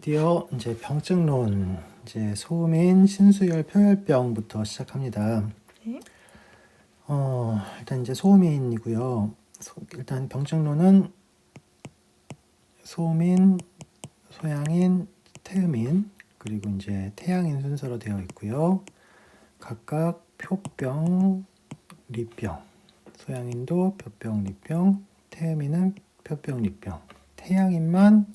드디어 이제 병증론 이제 소음인 신수열 표혈병부터 시작합니다. 네. 어, 일단 이제 소음인이고요. 소- 일단 병증론은 소음인, 소양인, 태음인 그리고 이제 태양인 순서로 되어 있고요. 각각 표병, 리병, 소양인도 표병, 리병, 태음인은 표병, 리병, 태양인만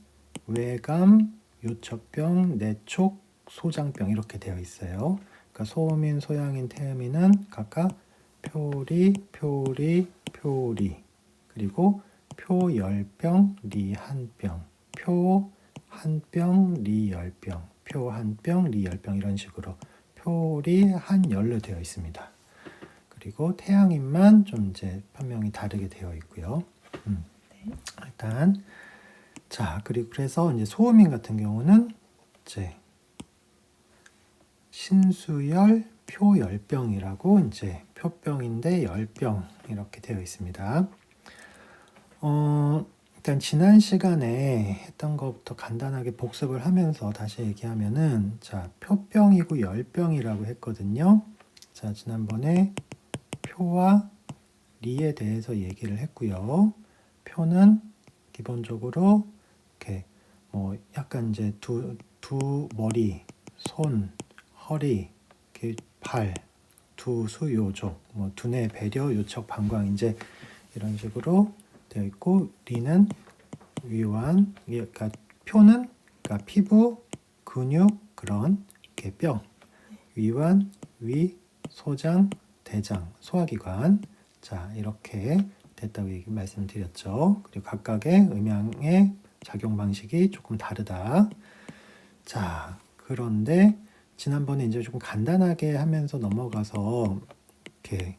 외감, 요척병, 내촉, 소장병 이렇게 되어 있어요. 그러니까 소음인, 소양인, 태음인은 각각 표리, 표리, 표리 그리고 표열병, 리한병, 표 한병, 리열병, 표 한병, 리열병 이런 식으로 표리 한열로 되어 있습니다. 그리고 태양인만 좀 이제 편명이 다르게 되어 있고요. 음. 네. 일단 자 그리고 그래서 이제 소음인 같은 경우는 이제 신수열 표열병이라고 이제 표병인데 열병 이렇게 되어 있습니다. 어 일단 지난 시간에 했던 것부터 간단하게 복습을 하면서 다시 얘기하면은 자 표병이고 열병이라고 했거든요. 자 지난번에 표와 리에 대해서 얘기를 했고요. 표는 기본적으로 뭐 약간 이제 두, 두 머리, 손, 허리, 발, 두 수 요족, 뭐 두뇌 배려 요척 방광 이제 이런 식으로 되어 있고 리는 위완, 그러니까 표는 그러니까 피부, 근육 그런 이렇게 뼈, 위완, 위, 소장, 대장, 소화기관 자 이렇게 됐다고 말씀드렸죠. 그리고 각각의 음양의 작용 방식이 조금 다르다. 자, 그런데 지난번에 이제 조금 간단하게 하면서 넘어가서 이렇게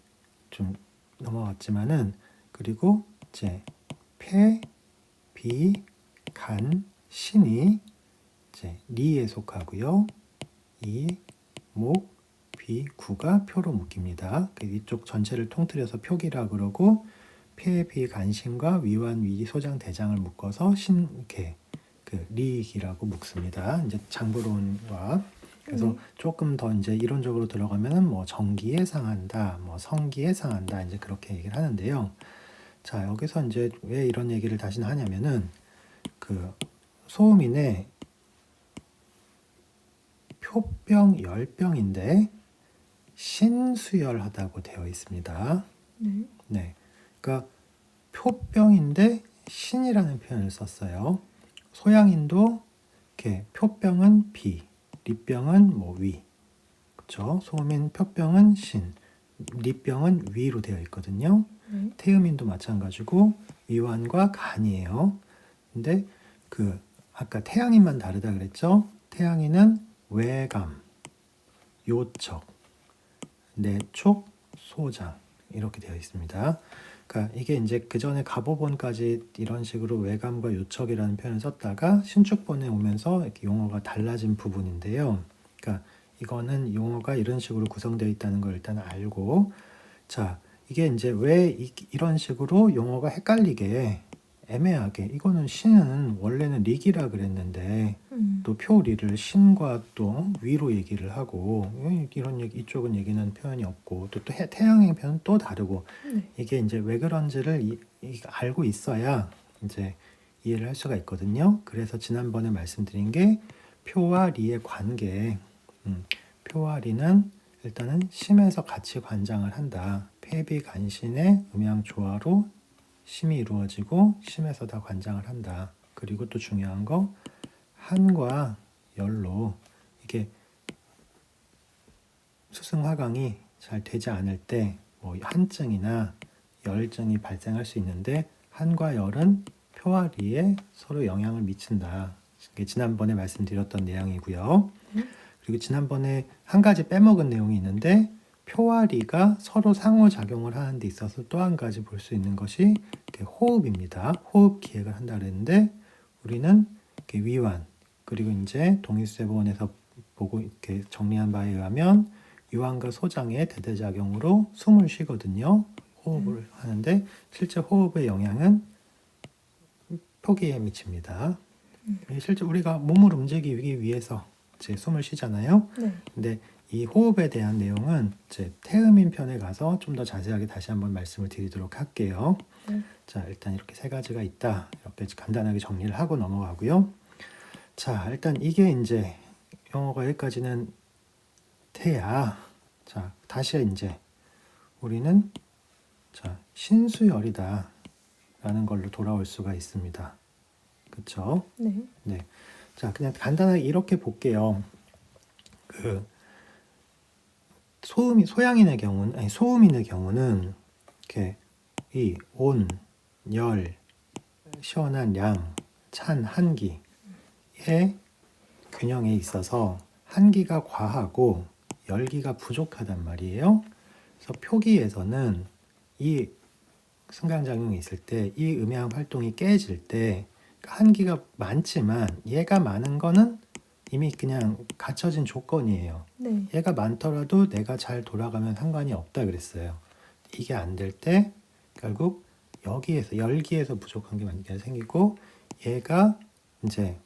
좀 넘어갔지만은 그리고 이제 폐, 비, 간, 신이 이제 리에 속하고요. 이, 목, 비, 구가 표로 묶입니다. 그 이쪽 전체를 통틀어서 표기라 그러고 폐, 비, 간신과 위완, 위, 소장, 대장을 묶어서 신 이렇게 그 리기라고 묶습니다. 이제 장부론과 그래서 네. 조금 더 이제 이론적으로 들어가면은 뭐 정기에 상한다, 뭐 성기에 상한다 이제 그렇게 얘기를 하는데요. 자 여기서 이제 왜 이런 얘기를 다시 하냐면은 그 소음인의 표병 열병인데 신수열하다고 되어 있습니다. 네. 네. 그러니까 표병인데 신이라는 표현을 썼어요. 소양인도 이렇게 표병은 비, 리병은 뭐 위. 그렇죠? 소음인 표병은 신, 리병은 위로 되어 있거든요. 네. 태음인도 마찬가지고 위완과 간이에요. 근데 그 아까 태양인만 다르다 그랬죠? 태양인은 외감, 요척, 내촉, 소장 이렇게 되어 있습니다. 그러니까 이게 이제 그 전에 가보본까지 이런 식으로 외감과 요척이라는 표현을 썼다가 신축본에 오면서 이렇게 용어가 달라진 부분인데요. 그러니까 이거는 용어가 이런 식으로 구성되어 있다는 걸 일단 알고 자 이게 이제 왜 이, 이런 식으로 용어가 헷갈리게 애매하게 이거는 신은 원래는 리기라 그랬는데 음. 또 표리를 신과 또 위로 얘기를 하고 왜 이런 얘기 이쪽은 얘기는 표현이 없고 또, 또 해- 태양의 표현은 또 다르고 네. 이게 이제 왜 그런지를 이, 이- 알고 있어야 이제 이해를 할 수가 있거든요. 그래서 지난번에 말씀드린 게 표와 리의 관계. 음, 표와 리는 일단은 심에서 같이 관장을 한다. 폐비 간신의 음양 조화로 심이 이루어지고 심에서 다 관장을 한다. 그리고 또 중요한 거 한과 열로 이게 수승화강이 잘 되지 않을 때 뭐 한증이나 열증이 발생할 수 있는데 한과 열은 표와 리에 서로 영향을 미친다. 이게 지난번에 말씀드렸던 내용이고요. 음. 그리고 지난번에 한 가지 빼먹은 내용이 있는데 표와 리가 서로 상호작용을 하는 데 있어서 또 한 가지 볼 수 있는 것이 호흡입니다. 호흡 기획을 한다 그랬는데 우리는 위완 그리고 이제 동일세본에서 보고 이렇게 정리한 바에 의하면 위완과 소장의 대대작용으로 숨을 쉬거든요. 호흡을 하는데 실제 호흡의 영향은 표기에 미칩니다. 실제 우리가 몸을 움직이기 위해서 이제 숨을 쉬잖아요. 네. 근데 이 호흡에 대한 내용은 이제 태음인 편에 가서 좀 더 자세하게 다시 한번 말씀을 드리도록 할게요. 네. 자, 일단 이렇게 세 가지가 있다. 이렇게 간단하게 정리를 하고 넘어가고요. 자, 일단 이게 이제 영어가 여기까지는 태야. 자, 다시 이제 우리는 자, 신수열이다. 라는 걸로 돌아올 수가 있습니다. 그쵸? 네. 네. 자, 그냥 간단하게 이렇게 볼게요. 그 소음이 소양인의 경우는 아니 소음인의 경우는 이렇게 이 온, 열, 시원한 양, 찬 한기의 균형에 있어서 한기가 과하고 열기가 부족하단 말이에요. 그래서 표기에서는 이 승강작용이 있을 때 이 음양 활동이 깨질 때 한기가 많지만 얘가 많은 거는 이미 그냥 갖춰진 조건이에요. 네. 얘가 많더라도 내가 잘 돌아가면 상관이 없다 그랬어요. 이게 안 될 때 결국 여기에서 열기에서 부족한 게 생기고 얘가 이제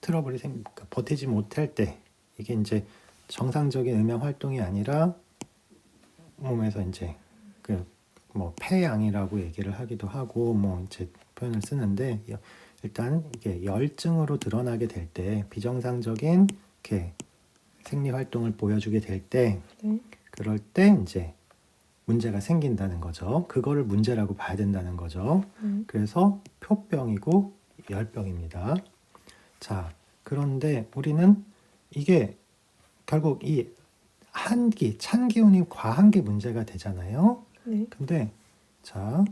트러블이 생 그러니까 버티지 못할 때 이게 이제 정상적인 음양 활동이 아니라 몸에서 이제 그 뭐 폐양이라고 얘기를 하기도 하고 뭐 이제 표현을 쓰는데 여- 일단 이게 열증으로 드러나게 될 때 비정상적인 이렇게 생리 활동을 보여주게 될 때 네. 그럴 때 이제 문제가 생긴다는 거죠. 그거를 문제라고 봐야 된다는 거죠. 네. 그래서 표병이고 열병입니다. 자, 그런데 우리는 이게 결국 이 한기, 찬 기운이 과한 게 문제가 되잖아요. 네. 근데 자,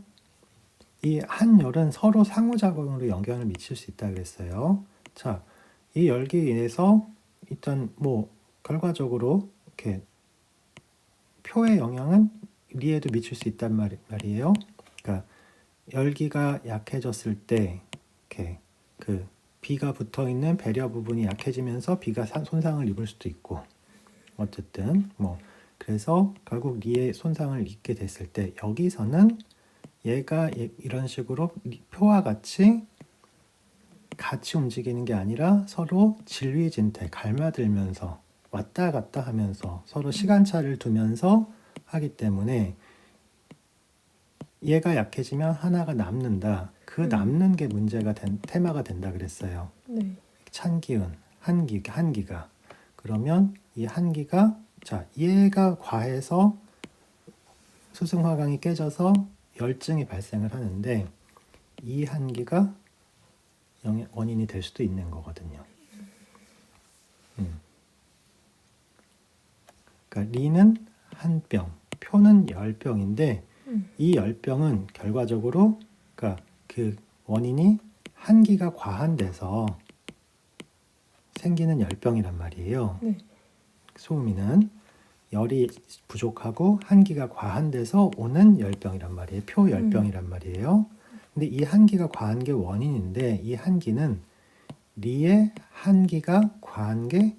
이 한 열은 서로 상호작용으로 영향을 미칠 수 있다 그랬어요. 자, 이 열기에 인해서 일단 뭐 결과적으로 이렇게 표의 영향은 리에도 미칠 수 있단 말, 말이에요. 그러니까 열기가 약해졌을 때 이렇게 그 비가 붙어 있는 배려 부분이 약해지면서 비가 사- 손상을 입을 수도 있고 어쨌든 뭐 그래서 결국 리에 손상을 입게 됐을 때 여기서는 얘가 예- 이런 식으로 리- 표와 같이 같이 움직이는 게 아니라 서로 진리진태 갈마들면서 왔다 갔다 하면서 서로 시간차를 두면서 하기 때문에 얘가 약해지면 하나가 남는다. 그 음. 남는 게 문제가 된 테마가 된다 그랬어요. 네. 찬 기운, 한기, 한기가. 그러면 이 한기가 자 얘가 과해서 수승화강이 깨져서 열증이 발생을 하는데 이 한기가 원인이 될 수도 있는 거거든요. 음. 그러니까 리는 한 병, 표는 열 병인데 음. 이 열 병은 결과적으로 그러니까 그 원인이 한기가 과한 데서 생기는 열병이란 말이에요. 네. 소음이는 열이 부족하고 한기가 과한 데서 오는 열병이란 말이에요. 표 열병이란 말이에요. 근데 이 한기가 과한 게 원인인데 이 한기는 리의 한기가 과한 게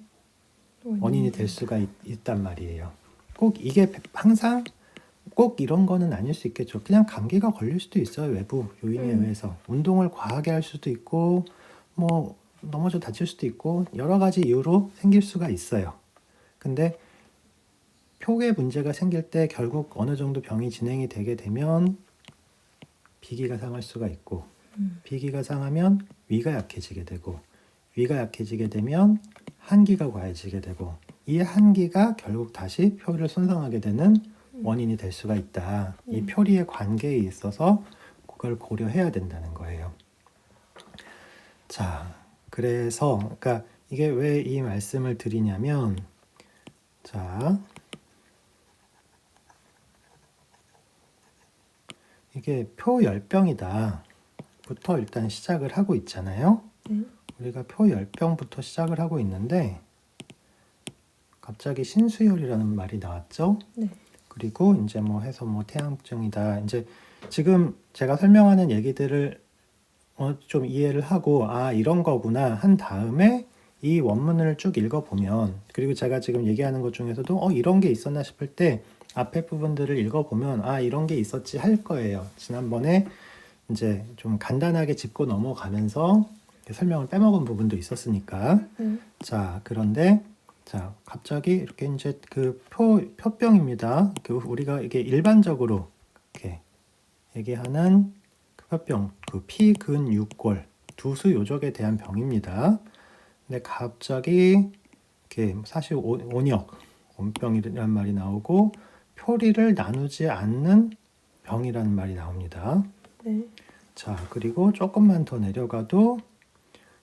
원인이 될 수가 있, 있단 말이에요. 꼭 이게 항상 꼭 이런 거는 아닐 수 있겠죠. 그냥 감기가 걸릴 수도 있어요. 외부 요인에 음. 의해서 운동을 과하게 할 수도 있고 뭐 넘어져 다칠 수도 있고 여러 가지 이유로 생길 수가 있어요. 근데 표에 문제가 생길 때 결국 어느 정도 병이 진행이 되게 되면 비기가 상할 수가 있고 음. 비기가 상하면 위가 약해지게 되고 위가 약해지게 되면 한기가 과해지게 되고 이 한기가 결국 다시 표를 손상하게 되는 원인이 될 수가 있다. 이 음. 표리의 관계에 있어서 그걸 고려해야 된다는 거예요. 자, 그래서 그러니까 이게 왜 이 말씀을 드리냐면 자 이게 표 열병이다. 부터 일단 시작을 하고 있잖아요. 네. 우리가 표 열병부터 시작을 하고 있는데 갑자기 신수열이라는 말이 나왔죠. 네. 그리고 이제 뭐 해서 뭐 태양증이다. 이제 지금 제가 설명하는 얘기들을 어, 좀 이해를 하고 아 이런 거구나 한 다음에 이 원문을 쭉 읽어보면 그리고 제가 지금 얘기하는 것 중에서도 어 이런 게 있었나 싶을 때 앞에 부분들을 읽어보면 아 이런 게 있었지 할 거예요. 지난번에 이제 좀 간단하게 짚고 넘어가면서 설명을 빼먹은 부분도 있었으니까. 네. 자, 그런데 자, 갑자기 이렇게 이제 그 표, 표병입니다. 그 우리가 이게 일반적으로 이렇게 얘기하는 그 표병, 그 피근 육골 두수 요적에 대한 병입니다. 근데 갑자기 이렇게 사실 오- 온역, 온병이라는 말이 나오고 표리를 나누지 않는 병이라는 말이 나옵니다. 네. 자, 그리고 조금만 더 내려가도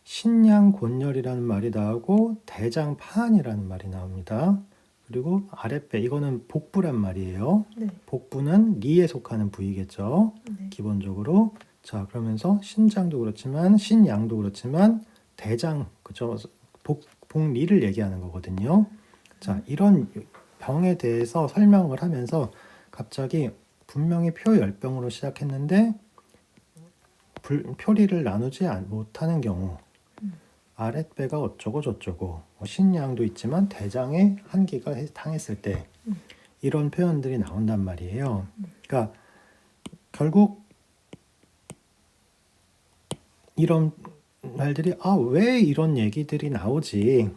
신양 곤열이라는 말이 나오고 대장파한이라는 말이 나옵니다. 그리고 아랫배 이거는 복부란 말이에요. 네. 복부는 리에 속하는 부위겠죠. 네. 기본적으로 자 그러면서 신장도 그렇지만 신양도 그렇지만 대장 그죠 복 복리를 얘기하는 거거든요. 자 이런 병에 대해서 설명을 하면서 갑자기 분명히 표열병으로 시작했는데 불, 표리를 나누지 않- 못하는 경우 음. 아랫배가 어쩌고 저쩌고 뭐 신양도 있지만 대장에 한기가 해- 당했을 때 음. 이런 표현들이 나온단 말이에요. 음. 그러니까 결국 이런 말들이 아 왜 이런 얘기들이 나오지?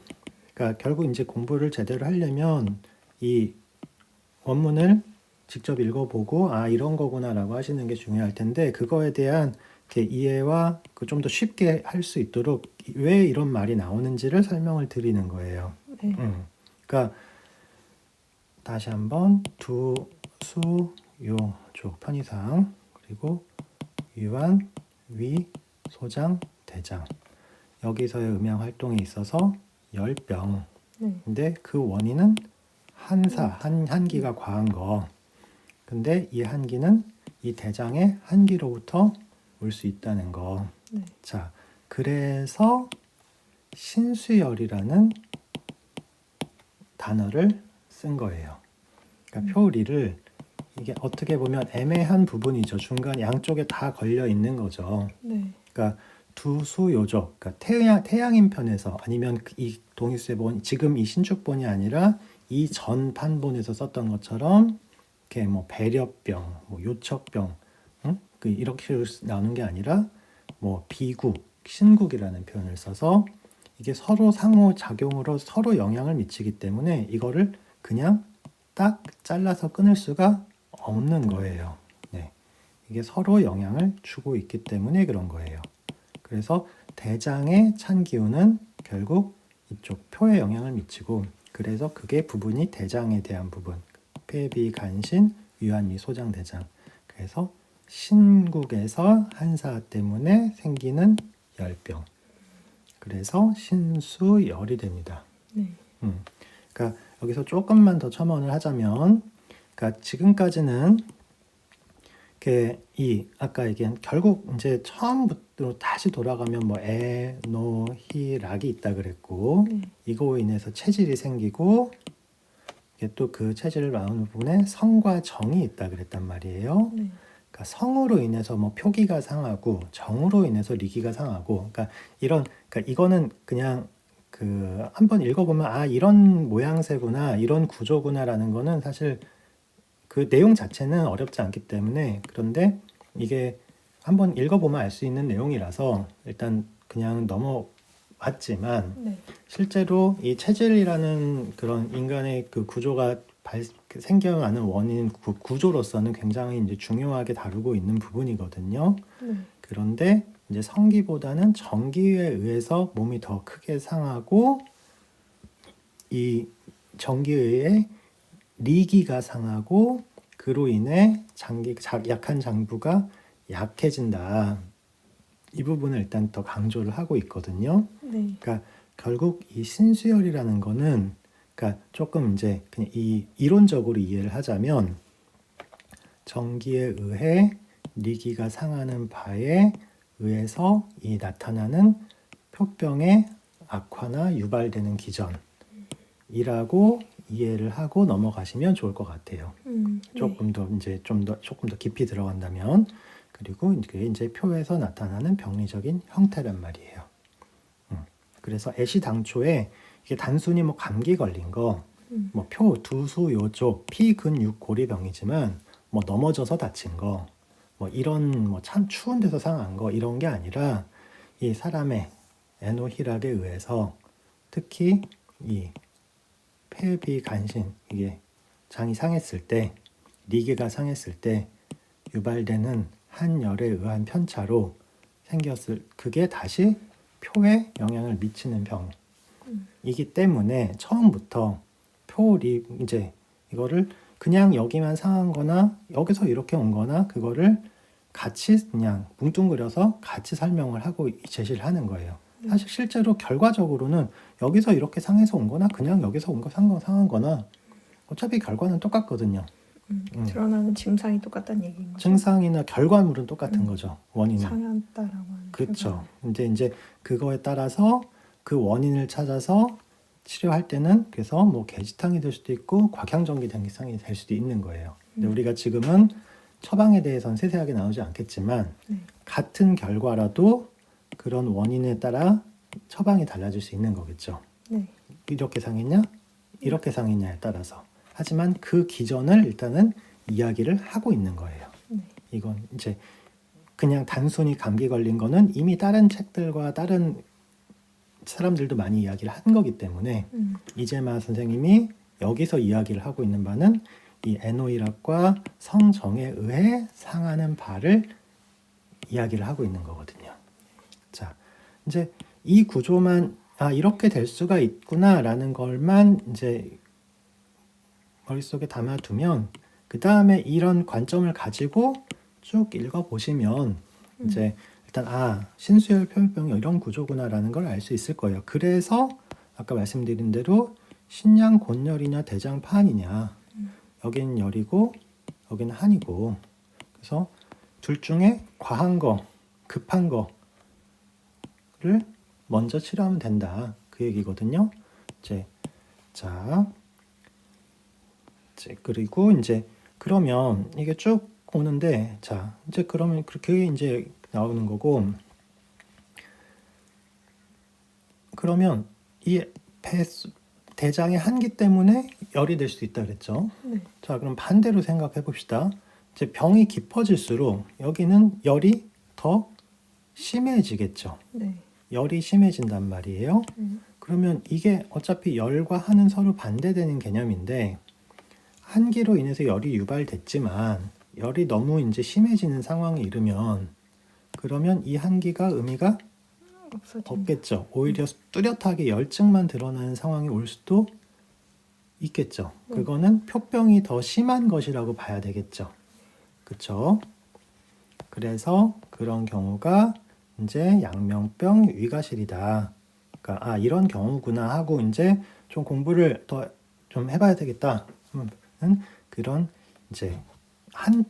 그러니까 결국 이제 공부를 제대로 하려면 이 원문을 직접 읽어보고 아 이런 거구나라고 하시는 게 중요할 텐데 그거에 대한 이해와 그 좀 더 쉽게 할 수 있도록 왜 이런 말이 나오는지를 설명을 드리는 거예요. 네. 음. 그러니까 다시 한번 두, 수, 요, 조 편의상 그리고 유한, 위, 소장, 대장 여기서의 음양 활동에 있어서 열병 네. 근데 그 원인은 한사, 한, 한기가 과한 거 근데 이 한기는 이 대장의 한기로부터 올 수 있다는 거 네. 자, 그래서 신수열이라는 단어를 쓴 거예요. 그러니까 표리를 이게 어떻게 보면 애매한 부분이죠. 중간 양쪽에 다 걸려 있는 거죠. 네. 그러니까 두수요적, 그러니까 태양, 태양인 편에서 아니면 그이 동일수본 지금 이 신축본이 아니라 이 전 판본에서 썼던 것처럼 이렇게 뭐 배려병, 뭐 요척병, 응? 그 이렇게 나오는 게 아니라 뭐 비국, 신국이라는 표현을 써서 이게 서로 상호 작용으로 서로 영향을 미치기 때문에 이거를 그냥 딱 잘라서 끊을 수가 없는 거예요. 네. 이게 서로 영향을 주고 있기 때문에 그런 거예요. 그래서 대장의 찬 기운은 결국 이쪽 표에 영향을 미치고 그래서 그게 부분이 대장에 대한 부분 폐비 간신 유한위 소장 대장 그래서 신국에서 한사 때문에 생기는 열병 그래서 신수열이 됩니다. 네. 음. 그러니까 여기서 조금만 더 첨언을 하자면, 그러니까 지금까지는 이 아까 얘기한 결국 이제 처음부터 다시 돌아가면 뭐 에, 노, 히, 락이 있다 그랬고 네. 이거로 인해서 체질이 생기고 이게 또그 체질을 나오는 부분에 성과 정이 있다 그랬단 말이에요. 네. 그러니까 성으로 인해서 뭐 표기가 상하고 정으로 인해서 리기가 상하고 그러니까 이런 그러니까 이거는 그냥 그 한번 읽어보면 아 이런 모양새구나 이런 구조구나라는 거는 사실 그 내용 자체는 어렵지 않기 때문에 그런데 이게 한번 읽어보면 알 수 있는 내용이라서 일단 그냥 넘어왔지만 네. 실제로 이 체질이라는 그런 인간의 그 구조가 발, 그 생겨나는 원인 구, 구조로서는 굉장히 이제 중요하게 다루고 있는 부분이거든요. 네. 그런데 이제 성기보다는 정기에 의해서 몸이 더 크게 상하고 이 정기에 의해 리기가 상하고 그로 인해 장기 자- 약한 장부가 약해진다. 이 부분을 일단 더 강조를 하고 있거든요. 네. 그러니까 결국 이 신수열이라는 거는 그러니까 조금 이제 그냥 이 이론적으로 이해를 하자면 정기에 의해 리기가 상하는 바에 의해서 이 나타나는 표병의 악화나 유발되는 기전이라고 이해를 하고 넘어가시면 좋을 것 같아요. 음. 네. 조금 더 이제 좀 더 조금 더 깊이 들어간다면 그리고 이게 이제 표에서 나타나는 병리적인 형태란 말이에요. 음, 그래서 애시 당초에 이게 단순히 뭐 감기 걸린 거, 음. 뭐 표, 두수, 요조, 피 근 육 고리병이지만 뭐 넘어져서 다친 거, 뭐 이런 뭐 참 추운 데서 상한 거 이런 게 아니라 이 사람의 에노히락에 의해서 특히 이 폐비 간신 이게 장이 상했을 때 리게가 상했을 때 유발되는 한 열에 의한 편차로 생겼을 그게 다시 표에 영향을 미치는 병이기 때문에 처음부터 표리 이제 이거를 그냥 여기만 상한 거나 여기서 이렇게 온 거나 그거를 같이 그냥 뭉뚱그려서 같이 설명을 하고 제시를 하는 거예요. 사실 실제로 결과적으로는 여기서 이렇게 상해서 온 거나 그냥 여기서 온 거 상한 거나 어차피 결과는 똑같거든요. 음, 음. 드러나는 증상이 똑같다는 얘기인 거죠. 증상이나 결과물은 똑같은 음. 거죠. 원인은. 상한다라고 하는. 그렇죠. 이제 이제 그거에 따라서 그 원인을 찾아서 치료할 때는 그래서 뭐 개지탕이 될 수도 있고 곽향전기 당기상이 될 수도 있는 거예요. 근데 음. 우리가 지금은 처방에 대해서는 세세하게 나오지 않겠지만 네. 같은 결과라도 그런 원인에 따라 처방이 달라질 수 있는 거겠죠. 네. 이렇게 상했냐, 이렇게 상했냐에 따라서. 하지만 그 기전을 일단은 이야기를 하고 있는 거예요. 네. 이건 이제 그냥 단순히 감기 걸린 거는 이미 다른 책들과 다른 사람들도 많이 이야기를 한 거기 때문에 음, 이재마 선생님이 여기서 이야기를 하고 있는 바는 이 에노이락과 성정에 의해 상하는 바를 이야기를 하고 있는 거거든요. 자, 이제 이 구조만 아 이렇게 될 수가 있구나라는 걸만 이제 머릿속에 담아두면 그 다음에 이런 관점을 가지고 쭉 읽어 보시면 이제 일단 아 신수열 표현병이 이런 구조구나라는 걸 알 수 있을 거예요. 그래서 아까 말씀드린 대로 신양 곤열이냐 대장 파한이냐. 여긴 열이고 여긴 한이고. 그래서 둘 중에 과한 거 급한 거 를 먼저 치료하면 된다 그 얘기거든요. 이제 자 이제 그리고 이제 그러면 이게 쭉 오는데 자 이제 그러면 그렇게 이제 나오는 거고 그러면 이 배, 대장의 한기 때문에 열이 될 수도 있다 그랬죠. 네. 자 그럼 반대로 생각해 봅시다. 이제 병이 깊어질수록 여기는 열이 더 심해지겠죠. 네. 열이 심해진단 말이에요. 음, 그러면 이게 어차피 열과 한은 서로 반대되는 개념인데 한기로 인해서 열이 유발됐지만 열이 너무 이제 심해지는 상황에 이르면 그러면 이 한기가 의미가 없어진다. 없겠죠. 오히려 뚜렷하게 열증만 드러나는 상황이 올 수도 있겠죠. 음. 그거는 표병이 더 심한 것이라고 봐야 되겠죠. 그렇죠? 그래서 그런 경우가 이제 양명병 위가실이다. 그러니까 아 이런 경우구나 하고 이제 좀 공부를 더 좀 해봐야 되겠다. 는 그런 이제 한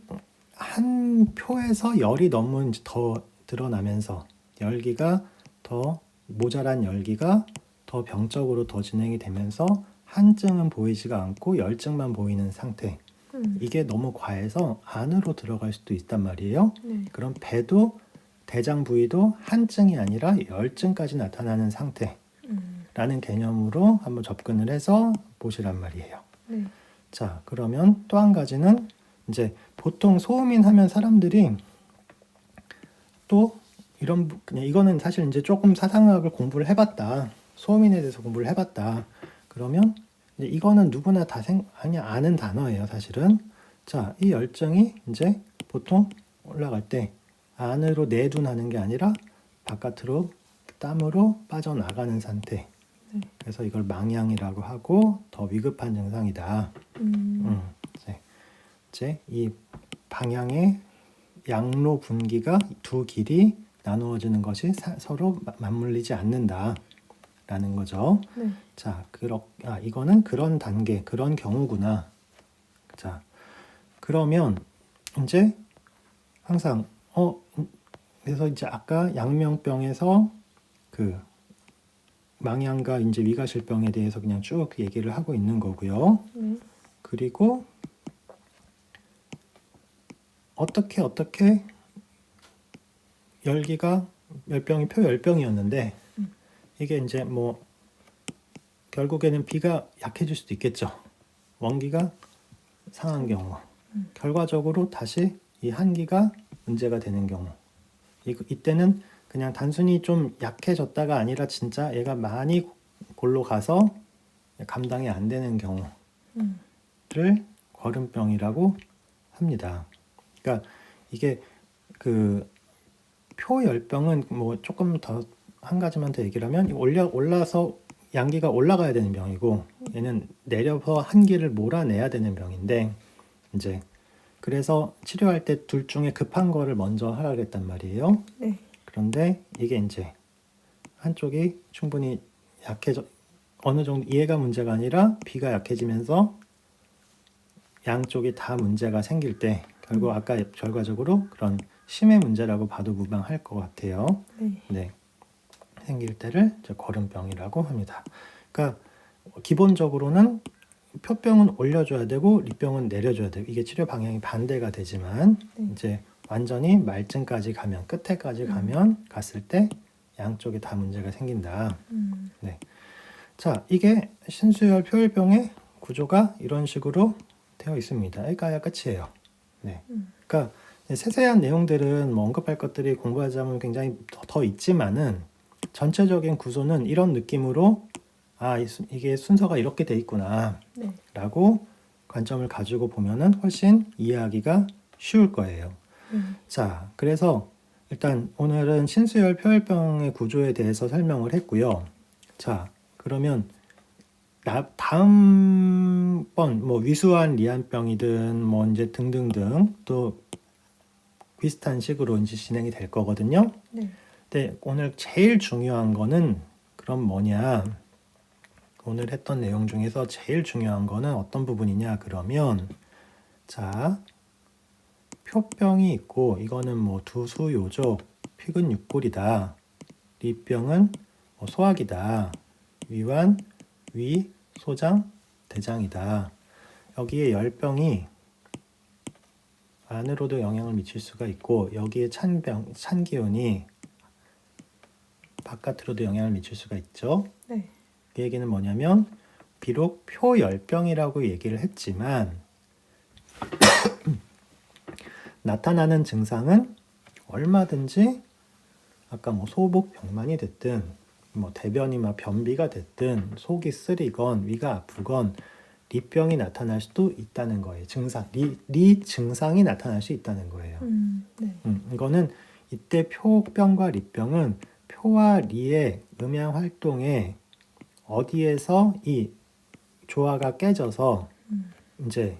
한 표에서 열이 너무 더 드러나면서 열기가 더 모자란 열기가 더 병적으로 더 진행이 되면서 한증은 보이지가 않고 열증만 보이는 상태. 음, 이게 너무 과해서 안으로 들어갈 수도 있단 말이에요. 네. 그럼 배도 대장 부위도 한증이 아니라 열증까지 나타나는 상태라는 음, 개념으로 한번 접근을 해서 보시란 말이에요. 네. 자, 그러면 또 한 가지는 이제 보통 소음인 하면 사람들이 또 이런 부- 그냥 이거는 사실 이제 조금 사상학을 공부를 해봤다. 소음인에 대해서 공부를 해봤다. 그러면 이제 이거는 누구나 다 생, 아니 아는 단어예요, 사실은. 자, 이 열정이 이제 보통 올라갈 때 안으로 내둔하는 게 아니라 바깥으로 땀으로 빠져나가는 상태. 네. 그래서 이걸 망향이라고 하고 더 위급한 증상이다. 음, 음, 이제, 이제 이 방향의 양로 분기가 두 길이 나누어지는 것이 사- 서로 마- 맞물리지 않는다 라는 거죠. 네. 자, 그러, 아, 이거는 그런 단계, 그런 경우구나. 자, 그러면 이제 항상 어 그래서 이제 아까 양명병에서 그 망향과 이제 위가실병에 대해서 그냥 쭉 얘기를 하고 있는 거고요. 네. 그리고 어떻게 어떻게 열기가 열병이 표 열병이었는데 음. 이게 이제 뭐 결국에는 비가 약해질 수도 있겠죠. 원기가 상한 경우 음. 결과적으로 다시 이 한기가 문제가 되는 경우 이, 이때는 그냥 단순히 좀 약해졌다가 아니라 진짜 얘가 많이 골로 가서 감당이 안 되는 경우를 음. 거름병이라고 합니다. 그러니까 이게 그 표열병은 뭐 조금 더 한 가지만 더 얘기를 하면 올려 올라서 양기가 올라가야 되는 병이고 얘는 내려서 한기를 몰아내야 되는 병인데 이제 그래서 치료할 때 둘 중에 급한 거를 먼저 하라 그랬단 말이에요. 네. 그런데 이게 이제 한쪽이 충분히 약해져 어느 정도 이해가 문제가 아니라 비가 약해지면서 양쪽이 다 문제가 생길 때 결국 아까 결과적으로 그런 심의 문제라고 봐도 무방할 것 같아요. 네. 네. 생길 때를 이제 거름병이라고 합니다. 그러니까 기본적으로는 표병은 올려줘야 되고 리병은 내려줘야 되고 이게 치료 방향이 반대가 되지만 네. 이제 완전히 말증까지 가면 끝에까지 가면 갔을 때 양쪽에 다 문제가 생긴다. 음. 자, 이게 신수열 표일병의 구조가 이런 식으로 되어 있습니다. 여기까지가 끝이에요. 네. 음. 그러니까 세세한 내용들은 뭐 언급할 것들이 공부하자면 굉장히 더, 더 있지만은 전체적인 구조는 이런 느낌으로 아, 이 이게 순서가 이렇게 돼 있구나. 네. 라고 관점을 가지고 보면은 훨씬 이해하기가 쉬울 거예요. 음. 자, 그래서 일단 오늘은 신수열 표혈병의 구조에 대해서 설명을 했고요. 자, 그러면 나 다음 번 뭐 위수한 리안병이든 뭐 이제 등등등 또 비슷한 식으로 이제 진행이 될 거거든요. 네. 근데 오늘 제일 중요한 거는 그럼 뭐냐? 오늘 했던 내용 중에서 제일 중요한 거는 어떤 부분이냐? 그러면 자 표병이 있고 이거는 뭐 두수 요족 피근 육골이다. 리병은 뭐 소화기다. 위완 위 소장 대장이다. 여기에 열병이 안으로도 영향을 미칠 수가 있고 여기에 찬병 찬 기운이 바깥으로도 영향을 미칠 수가 있죠. 네. 그 얘기는 뭐냐면 비록 표열병이라고 얘기를 했지만 나타나는 증상은 얼마든지 아까 뭐 소복 병만이 됐든 뭐 대변이 막 변비가 됐든 속이 쓰리건 위가 아프건 리병이 나타날 수도 있다는 거예요. 증상 리, 리 증상이 나타날 수 있다는 거예요. 음. 네. 음, 이거는 이때 표병과 리병은 표와 리의 음양 활동에 어디에서 이 조화가 깨져서 음. 이제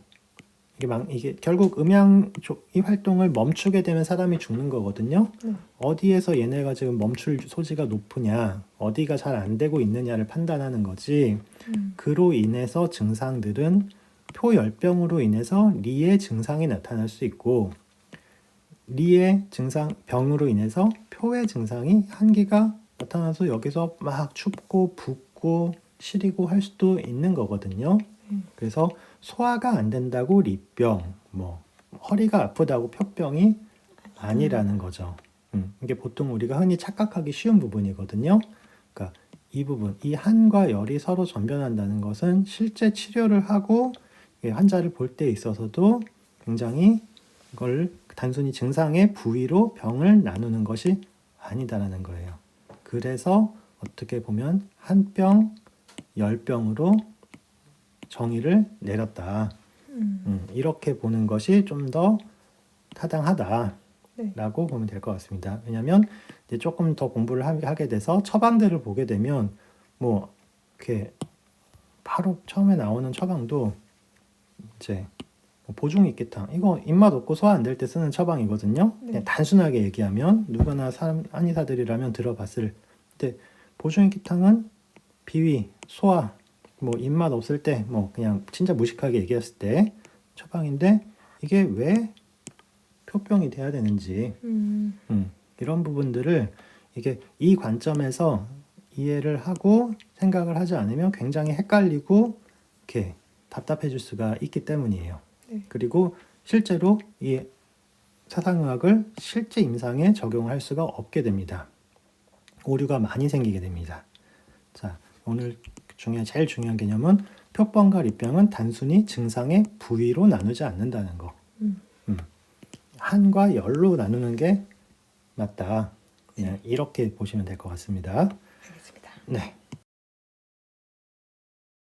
이게 막 이게 결국 음양 조- 이 활동을 멈추게 되면 사람이 죽는 거거든요. 네. 어디에서 얘네가 지금 멈출 소지가 높으냐, 어디가 잘 안 되고 있느냐를 판단하는 거지. 음. 그로 인해서 증상들은 표열병으로 인해서 리의 증상이 나타날 수 있고 리의 증상 병으로 인해서 표의 증상이 한기가 나타나서 여기서 막 춥고 붓 고 시리고 할 수도 있는 거거든요. 음. 그래서 소화가 안 된다고 리병, 뭐 허리가 아프다고 표병이 아니라는 거죠. 음, 이게 보통 우리가 흔히 착각하기 쉬운 부분이거든요. 그러니까 이 부분, 이 한과 열이 서로 전변한다는 것은 실제 치료를 하고 이 환자를 볼 때 있어서도 굉장히 이걸 단순히 증상의 부위로 병을 나누는 것이 아니다라는 거예요. 그래서 어떻게 보면 한 병, 열 병으로 정의를 내렸다. 음. 음, 이렇게 보는 것이 좀 더 타당하다. 네. 라고 보면 될 것 같습니다. 왜냐하면 이제 조금 더 공부를 하- 하게 돼서 처방들을 보게 되면 뭐 이렇게 바로 처음에 나오는 처방도 이제 뭐 보중익기탕 이거 입맛 없고 소화 안 될 때 쓰는 처방이거든요. 네. 그냥 단순하게 얘기하면 누구나 사람 한의사들이라면 들어봤을 때 보중익기탕은 비위, 소화, 뭐 입맛 없을 때 뭐 그냥 진짜 무식하게 얘기했을 때 처방인데 이게 왜 표병이 돼야 되는지 음. 음, 이런 부분들을 이게 이 관점에서 이해를 하고 생각을 하지 않으면 굉장히 헷갈리고 이렇게 답답해질 수가 있기 때문이에요. 네. 그리고 실제로 이 사상의학을 실제 임상에 적용할 수가 없게 됩니다. 오류가 많이 생기게 됩니다. 자, 오늘 중에 제일 중요한 개념은 표병과 리병은 단순히 증상의 부위로 나누지 않는다는 거. 음. 한과 열로 나누는 게 맞다. 그냥 이렇게 보시면 될 것 같습니다. 알겠습니다. 네.